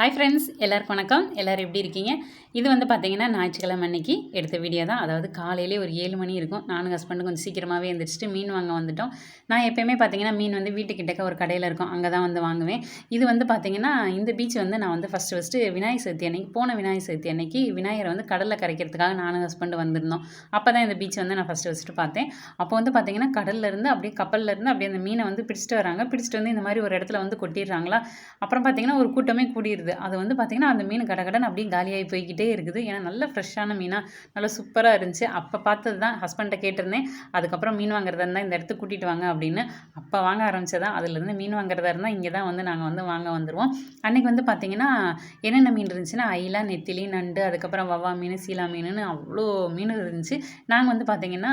Hi friends எல்லாருக்கும் வணக்கம். எல்லோரும் எப்படி இருக்கீங்க? இது வந்து பார்த்தீங்கன்னா ஞாயிற்றுக்கிழமை அன்னைக்கு எடுத்த வீடியோ தான். அதாவது காலையிலே ஒரு ஏழு மணி இருக்கும். நானும் ஹஸ்பண்டும் கொஞ்சம் சீக்கிரமாகவே எழுந்திரிச்சிட்டு மீன் வாங்க வந்துட்டோம். நான் எப்போயுமே பார்த்தீங்கன்னா மீன் வந்து வீட்டுக்கிட்டக்க ஒரு கடையில் இருக்கும். அங்கே தான் வந்து வாங்குவேன். இது வந்து பார்த்தீங்கன்னா இந்த பீச் வந்து நான் வந்து ஃபஸ்ட்டு ஃபஸ்ட்டு விநாயகர் சதுர்த்தி அன்னைக்கு போன விநாயகர் சதுர்த்தி அன்னைக்கு விநாயகரை வந்து கடலில் கரைக்கிறதுக்காக நானும் ஹஸ்பண்டு வந்திருந்தோம். அப்போ தான் இந்த பீச் வந்து நான் ஃபஸ்ட்டு ஃபஸ்ட்டு பார்த்தேன். அப்போ வந்து பார்த்தீங்கன்னா கடல்லேருந்து அப்படியே கப்பல்லேருந்து அப்படியே அந்த மீனை வந்து பிடிச்சிட்டு வராங்க. பிடிச்சிட்டு வந்து இந்த மாதிரி ஒரு இடத்துல வந்து கொட்டிடுறாங்களா? அப்புறம் பார்த்தீங்கன்னா ஒரு கூட்டமே இருக்குது. அது வந்து பார்த்திங்கன்னா அந்த மீன் கடகடன் அப்படியே காலியாகி போய்கிட்டே இருக்குது. ஏன்னா நல்ல ஃப்ரெஷ்ஷான மீனாக நல்லா சூப்பராக இருந்துச்சு. அப்போ பார்த்தது தான் ஹஸ்பண்ட்டை கேட்டிருந்தேன். அதுக்கப்புறம் மீன் வாங்குறதா இருந்தால் இந்த இடத்துக்கு கூட்டிகிட்டு வாங்க அப்படின்னு. அப்போ வாங்க ஆரம்பிச்சதான் அதுலேருந்து மீன் வாங்குறதா இருந்தால் இங்கே தான் வந்து நாங்கள் வந்து வாங்க வந்துடுவோம் அன்றைக்கி வந்து பார்த்திங்கன்னா என்னென்ன மீன் இருந்துச்சுன்னா ஐலா நெத்திலி நண்டு அதுக்கப்புறம் வவ்வா மீன் சீலா மீனுன்னு அவ்வளோ மீன் இருந்துச்சு. நாங்கள் வந்து பார்த்திங்கன்னா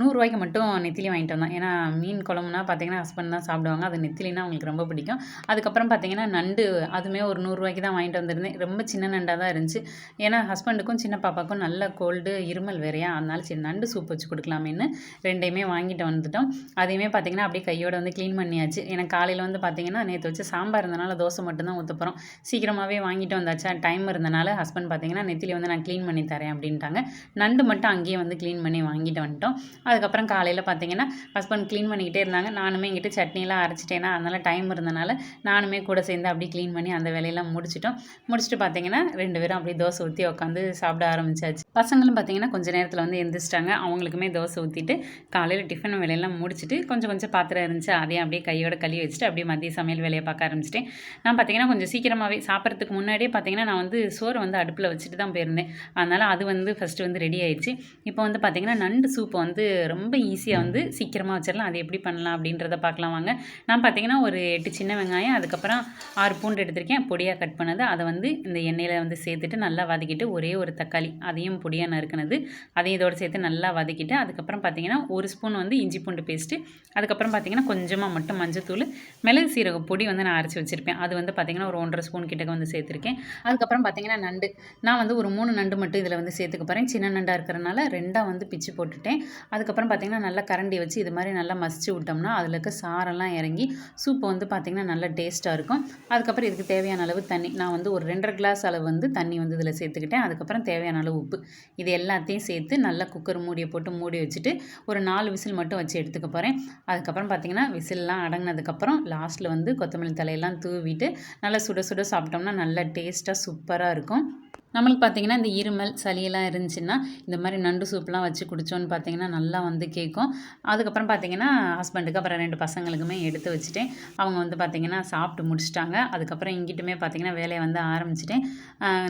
நூறுரூவாய்க்கு மட்டும் நெத்திலி வாங்கிட்டு வந்தோம். ஏன்னா மீன் குழம்புனா பார்த்திங்கன்னா ஹஸ்பண்ட் தான் சாப்பிடுவாங்க. அது நெத்திலினா அவங்களுக்கு ரொம்ப பிடிக்கும். அதுக்கப்புறம் பார்த்திங்கன்னா நண்டு அதுவுமே ஒரு ரூபாய்க்கு தான் வாங்கிட்டு வந்திருந்தேன். ரொம்ப சின்ன நண்டாக தான் இருந்துச்சு. ஏன்னா ஹஸ்பண்டுக்கும் சின்ன பாப்பாவுக்கும் நல்ல கோல்டு இருமல் வேறையா? அதனால சரி நண்டு சூப் வச்சு கொடுக்கலாமேன்னு ரெண்டையுமே வாங்கிட்டு வந்துட்டோம். அதையுமே பார்த்திங்கன்னா அப்படியே கையோட வந்து க்ளீன் பண்ணியாச்சு. ஏன்னா காலையில் வந்து பார்த்திங்கன்னா நேற்று வச்சு சாம்பார் இருந்தனால தோசை மட்டும்தான் ஊற்ற போகிறோம் சீக்கிரமாகவே வாங்கிட்டு வந்தாச்சா? டைம் இருந்தனால ஹஸ்பண்ட் பார்த்திங்கன்னா நெத்திலி வந்து நான் க்ளீன் பண்ணி தரேன் அப்படின்ட்டாங்க. நண்டு மட்டும் அங்கேயே வந்து க்ளீன் பண்ணி வாங்கிட்டு வந்துட்டோம். அதுக்கப்புறம் காலையில் பார்த்தீங்கன்னா ஹஸ்பண்ட் க்ளீன் பண்ணிக்கிட்டே இருந்தாங்க. நானுமே இங்கிட்டு சட்னிலாம் அரைச்சிட்டேன்னா அதனால் டைம் இருந்தனால நானுமே கூட சேர்ந்து அப்படியே க்ளீன் பண்ணி அந்த வேலையெல்லாம் முடிச்சிட்டோம். முடிச்சுட்டு பார்த்தீங்கன்னா ரெண்டு பேரும் அப்படியே தோசை ஊற்றி உட்காந்து சாப்பிட ஆரம்பிச்சாச்சு. பசங்களும் பார்த்தீங்கன்னா கொஞ்சம் நேரத்தில் வந்து எந்திரிச்சிட்டாங்க. அவங்களுக்குமே தோசை ஊற்றிட்டு காலையில் டிஃபன் வேலையெல்லாம் முடிச்சுட்டு கொஞ்சம் கொஞ்சம் பாத்திரம் இருந்துச்சு அதையும் அப்படியே கையோட கழுவி வச்சுட்டு அப்படியே மதிய சமையல் வேலையை பார்க்க ஆரம்பிச்சிட்டேன். நான் பார்த்தீங்கன்னா கொஞ்சம் சீக்கிரமாகவே சாப்பிட்றதுக்கு முன்னாடியே பார்த்தீங்கன்னா நான் வந்து சோறு வந்து அடுப்பில் வச்சுட்டு தான் போயிருந்தேன். அதனால் அது வந்து ஃபஸ்ட்டு வந்து ரெடி ஆயிடுச்சு. இப்போ வந்து பார்த்தீங்கன்னா நண்டு சூப்பை வந்து ரொம்ப ஈஸியாக வந்து சீக்கிரமாக வச்சிடலாம். அது எப்படி பண்ணலாம் அப்படின்றத பார்க்கலாம் வாங்க. நான் பார்த்தீங்கன்னா ஒரு எட்டு சின்ன வெங்காயம் அதுக்கப்புறம் ஆறு பூண்டு எடுத்திருக்கேன். பொடியாக கட் பண்ணது அதை வந்து இந்த எண்ணெயில் வந்து சேர்த்துட்டு நல்லா வதக்கிட்டு ஒரே ஒரு தக்காளி அதையும் பொடியாக நறுக்கினது அதையும் இதோடு சேர்த்து நல்லா வதக்கிட்டு அதுக்கப்புறம் பார்த்தீங்கன்னா ஒரு ஸ்பூன் வந்து இஞ்சி பூண்டு பேஸ்ட்டு அதுக்கப்புறம் பார்த்தீங்கன்னா கொஞ்சமாக மட்டும் மஞ்சத்தூள் மிளகு சீரக பொடி வந்து நான் அரைச்சி வச்சுருப்பேன். அது வந்து பார்த்தீங்கன்னா ஒரு ஒன்றரை ஸ்பூன் கிட்டக்க வந்து சேர்த்துருக்கேன். அதுக்கப்புறம் பார்த்தீங்கன்னா நண்டு நான் வந்து ஒரு மூணு நண்டு மட்டும் இதில் வந்து சேர்த்துக்க போகிறேன் சின்ன நண்டாக இருக்கிறனால ரெண்டாக வந்து பிச்சு போட்டுட்டேன். அதுக்கப்புறம் பார்த்தீங்கன்னா நல்லா கரண்டி வச்சு இது மாதிரி நல்லா மசிச்சு விட்டோம்னா அதில் இருக்க சாரெல்லாம் இறங்கி சூப்பு வந்து பார்த்திங்கன்னா நல்லா டேஸ்ட்டாக இருக்கும். அதுக்கப்புறம் இதுக்கு தேவையான அளவு தண்ணி. நான் வந்து ஒரு ரெண்டரை கிளாஸ் அளவு வந்து தண்ணி வந்து இதில் சேர்த்துக்கிட்டேன். அதுக்கப்புறம் தேவையான அளவு உப்பு. இது எல்லாத்தையும் சேர்த்து நல்லா குக்கர் மூடியை போட்டு மூடி வச்சுட்டு ஒரு நாலு விசில் மட்டும் வச்சு எடுத்துக்க போகிறேன் அதுக்கப்புறம் பார்த்திங்கன்னா விசில்லாம் அடங்கினதுக்கப்புறம் லாஸ்ட்டில் வந்து கொத்தமல்லி தலையெல்லாம் தூவிட்டு நல்லா சுட சுட சாப்பிட்டோம்னா நல்லா டேஸ்ட்டாக சூப்பராக இருக்கும். நம்மளுக்கு பார்த்திங்கன்னா இந்த இருமல் சளியெல்லாம் இருந்துச்சுன்னா இந்த மாதிரி நண்டு சூப்லாம் வச்சு குடித்தோன்னு பார்த்தீங்கன்னா நல்லா வந்து கேட்கும். அதுக்கப்புறம் பார்த்தீங்கன்னா ஹஸ்பண்டுக்கு அப்புறம் ரெண்டு பசங்களுக்குமே எடுத்து வச்சுட்டேன். அவங்க வந்து பார்த்திங்கன்னா சாப்பிட்டு முடிச்சிட்டாங்க. அதுக்கப்புறம் இங்கிட்டுமே பார்த்திங்கன்னா வேலையை வந்து ஆரம்பிச்சிட்டேன்.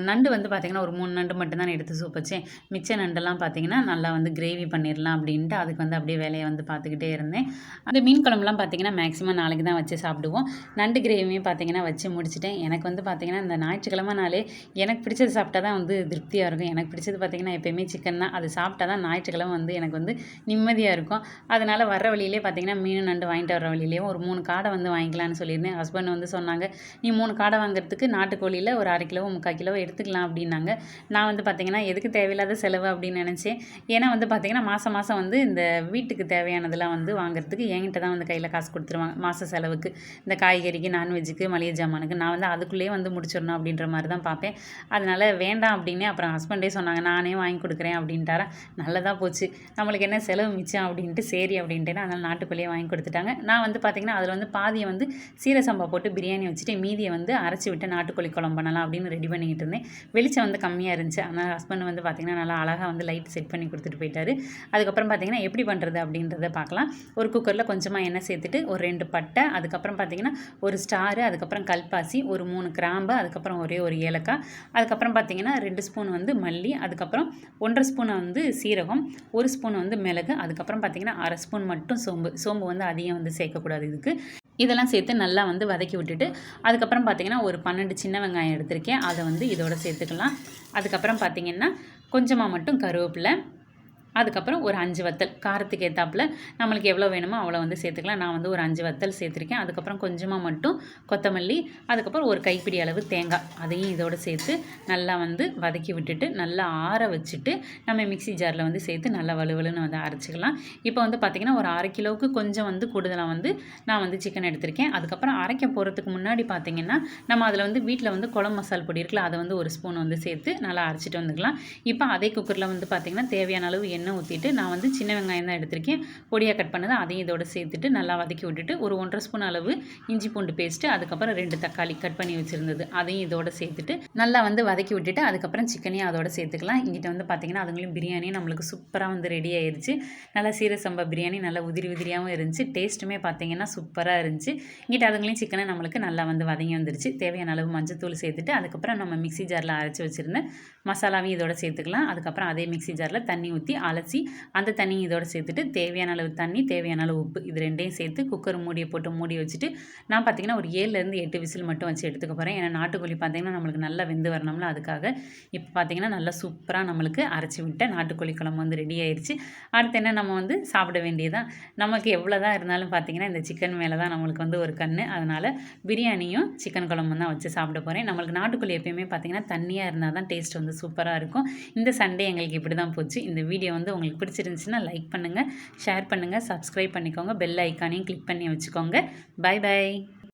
நண்டு வந்து பார்த்திங்கன்னா ஒரு மூணு நண்டு மட்டும்தான் எடுத்து சூப் வச்சேன். மிச்ச நண்டெல்லாம் பார்த்திங்கன்னா நல்லா வந்து கிரேவி பண்ணிடலாம் அப்படின்ட்டு அதுக்கு வந்து அப்படியே வேலையை வந்து பார்த்துக்கிட்டே இருந்தேன். அந்த மீன் குழம்புலாம் பார்த்திங்கன்னா மேக்ஸிமம் நாளைக்கு தான் வச்சு சாப்பிடுவோம். நண்டு கிரேவியுமே பார்த்திங்கன்னா வச்சு முடிச்சிட்டேன். எனக்கு வந்து பார்த்திங்கன்னா இந்த ஞாயிற்றுக்கிழமை நாளே எனக்கு பிடிச்சது சாப்பிட்டு சாப்பிட்டா தான் வந்து திருப்தியாக இருக்கும். எனக்கு பிடிச்சது பார்த்திங்கன்னா எப்போயுமே சிக்கன் தான். அது சாப்பிட்டா தான் ஞாயிற்றுக்கிழமை வந்து எனக்கு வந்து நிம்மதியாக இருக்கும். அதனால் வர வழியிலே பார்த்திங்கன்னா மீன் நண்டு வாங்கிட்டு வர வழியிலேயே ஒரு மூணு காடை வந்து வாங்கிக்கலான்னு சொல்லியிருந்தேன். ஹஸ்பண்ட் வந்து சொன்னாங்க நீ மூணு காடை வாங்குறதுக்கு நாட்டுக்கோழியில் ஒரு அரை கிலோ முக்கால் கிலோ எடுத்துக்கலாம் அப்படின்னாங்க. நான் வந்து பார்த்திங்கன்னா எதுக்கு தேவையில்லாத செலவு? அப்படின்னு நினச்சேன். ஏன்னா வந்து பார்த்திங்கன்னா மாதம் மாதம் வந்து இந்த வீட்டுக்கு தேவையானதெல்லாம் வந்து வாங்குறதுக்கு என்கிட்ட தான் வந்து கையில் காசு கொடுத்துருவாங்க. மாத செலவுக்கு இந்த காய்கறிக்கு நான்வெஜ்ஜுக்கு மளிகை ஜாமானுக்கு நான் வந்து அதுக்குள்ளேயே வந்து முடிச்சிடணும் அப்படின்ற மாதிரி தான் பார்ப்பேன் அதனால் வேண்டாம் அப்படின்னு அப்புறம் ஹஸ்பண்டே சொன்னாங்க நானே வாங்கி கொடுக்குறேன் அப்படின்ட்டாரா. நல்லதாக போச்சு. நம்மளுக்கு என்ன செலவு மிச்சம்? அப்படின்ட்டு சரி அப்படின்ட்டு அதனால் நாட்டுக்கோழியே வாங்கி கொடுத்துட்டாங்க. நான் வந்து பார்த்திங்கன்னா அதில் வந்து பாதியை வந்து சீரசம்பா போட்டு பிரியாணி வச்சுட்டு மீதியை வந்து அரைச்சி விட்டு நாட்டுக்கோழி குழம்பு பண்ணலாம் அப்படின்னு ரெடி பண்ணிக்கிட்டு இருந்தேன். வெளிச்சம் வந்து கம்மியாக இருந்துச்சு. அதனால் ஹஸ்பண்ட் வந்து பார்த்திங்கன்னா நல்லா அழகாக வந்து லைட் செட் பண்ணி கொடுத்துட்டு போயிட்டாரு. அதுக்கப்புறம் பார்த்திங்கன்னா எப்படி பண்ணுறது அப்படின்றத பார்க்கலாம் ஒரு குக்கரில் கொஞ்சமாக எண்ணெய் சேர்த்துட்டு ஒரு ரெண்டு பட்டை அதுக்கப்புறம் பார்த்திங்கன்னா ஒரு ஸ்டாரு அதுக்கப்புறம் கல்பாசி ஒரு மூணு கிராம்பு அதுக்கப்புறம் ஒரே ஒரு ஏலக்காய் அதுக்கப்புறம் பார்த்திங்கன்னா ரெண்டு ஸ்பூன் வந்து மல்லி அதுக்கப்புறம் ஒன்றரை ஸ்பூன் வந்து சீரகம் ஒரு ஸ்பூன் வந்து மிளகு அதுக்கப்புறம் பார்த்திங்கன்னா அரை ஸ்பூன் மட்டும் சோம்பு. சோம்பு வந்து அதிகம் வந்து சேர்க்கக்கூடாது இதுக்கு. இதெல்லாம் சேர்த்து நல்லா வந்து வதக்கி விட்டுட்டு அதுக்கப்புறம் பார்த்திங்கன்னா ஒரு பன்னெண்டு சின்ன வெங்காயம் எடுத்திருக்கேன். அதை வந்து இதோட சேர்த்துக்கலாம். அதுக்கப்புறம் பார்த்திங்கன்னா கொஞ்சமாக மட்டும் கருவேப்பிலை அதுக்கப்புறம் ஒரு அஞ்சு வத்தல். காரத்துக்கு ஏற்றாப்புல நம்மளுக்கு எவ்வளோ வேணுமோ அவ்வளோ வந்து சேர்த்துக்கலாம். நான் வந்து ஒரு அஞ்சு வத்தல் சேர்த்துருக்கேன். அதுக்கப்புறம் கொஞ்சமாக மட்டும் கொத்தமல்லி அதுக்கப்புறம் ஒரு கைப்பிடி அளவு தேங்காய். அதையும் இதோடு சேர்த்து நல்லா வந்து வதக்கி விட்டுட்டு நல்லா ஆற வச்சுட்டு நம்ம மிக்ஸி ஜாரில் வந்து சேர்த்து நல்லா வலுவலுன்னு வந்து அரைச்சிக்கலாம். இப்போ வந்து பார்த்திங்கன்னா ஒரு அரை கிலோவுக்கு கொஞ்சம் வந்து கூடுதலாக வந்து நான் வந்து சிக்கன் எடுத்திருக்கேன். அதுக்கப்புறம் அரைக்க போகிறதுக்கு முன்னாடி பார்த்திங்கன்னா நம்ம அதில் வந்து வீட்டில் வந்து குழம்பு மசால் பொடி இருக்குல்ல அதை வந்து ஒரு ஸ்பூன் வந்து சேர்த்து நல்லா அரைச்சிட்டு வந்துக்கலாம். இப்போ அதே குக்கரில் வந்து பார்த்திங்கன்னா தேவையான அளவு எண்ணெய் ஊற்றிட்டு நான் வந்து சின்ன வெங்காயம் தான் எடுத்திருக்கேன். பொடியாக கட் பண்ணதை அதையும் இதோட சேர்த்துட்டு நல்லா வதக்கி விட்டுட்டு ஒரு ஒன்றரை ஸ்பூன் அளவு இஞ்சி பூண்டு பேஸ்ட்டு அதுக்கப்புறம் ரெண்டு தக்காளி கட் பண்ணி வச்சுருந்தது. அதையும் இதோட சேர்த்துட்டு நல்லா வந்து வதக்கி விட்டுட்டு அதுக்கப்புறம் சிக்கனையும் அதோட சேர்த்துக்கலாம். இங்கிட்ட வந்து பார்த்திங்கன்னா அதுங்களையும் பிரியாணி நம்மளுக்கு சூப்பராக வந்து ரெடி ஆயிடுச்சு நல்லா சீரசம்பா பிரியாணி நல்லா உதிரி உதிரியாகவும் இருந்துச்சு. டேஸ்ட்டுமே பார்த்திங்கன்னா சூப்பராக இருந்துச்சு. இங்கிட்ட அதுங்களையும் சிக்கனை நம்மளுக்கு நல்லா வந்து வதங்கி வந்துருச்சு. தேவையான அளவு மஞ்சத்தூள் சேர்த்துட்டு அதுக்கப்புறம் நம்ம மிக்ஸி ஜாரில் அரைச்சி வச்சுருந்த மசாலாவையும் இதோட சேர்த்துக்கலாம். அதுக்கப்புறம் அதே மிக்சி ஜாரில் தண்ணி ஊற்றி அலசி அந்த தண்ணியும் இதோட சேர்த்துட்டு தேவையான அளவு தண்ணி தேவையான அளவு உப்பு இது ரெண்டையும் சேர்த்து குக்கர் மூடியை போட்டு மூடி வச்சுட்டு நான் பார்த்திங்கன்னா ஒரு ஏழுலேருந்து எட்டு விசில் மட்டும் வச்சு எடுத்துக்க போகிறேன் ஏன்னா நாட்டுக்கோழி பார்த்திங்கன்னா நம்மளுக்கு நல்லா வெந்து வரணும்ல அதுக்காக இப்போ பார்த்திங்கன்னா நல்லா சூப்பராக நம்மளுக்கு அரைச்சி விட்ட நாட்டுக்கோழி குழம்பு வந்து ரெடி ஆயிடுச்சு அடுத்து என்ன நம்ம வந்து சாப்பிட வேண்டியதான் நமக்கு எவ்வளோ தான் இருந்தாலும் பார்த்திங்கன்னா இந்த சிக்கன் மேலே தான் நம்மளுக்கு வந்து ஒரு கண் அதனால் பிரியாணியும் சிக்கன் குழம்பு தான் வச்சு சாப்பிட போகிறேன் நம்மளுக்கு நாட்டுக்கோழி எப்பயுமே பார்த்திங்கன்னா தண்ணியாக இருந்தால் தான் டேஸ்ட் வந்து சூப்பராக இருக்கும். இந்த சண்டே எங்களுக்கு இப்படி தான் போச்சு. இந்த வீடியோ வந்து உங்களுக்கு பிடிச்சிருந்துச்சுன்னா லைக் பண்ணுங்கள் ஷேர் பண்ணுங்கள் சப்ஸ்கிரைப் பண்ணிக்கோங்க பெல் ஐக்கானையும் கிளிக் பண்ணி வச்சுக்கோங்க. By by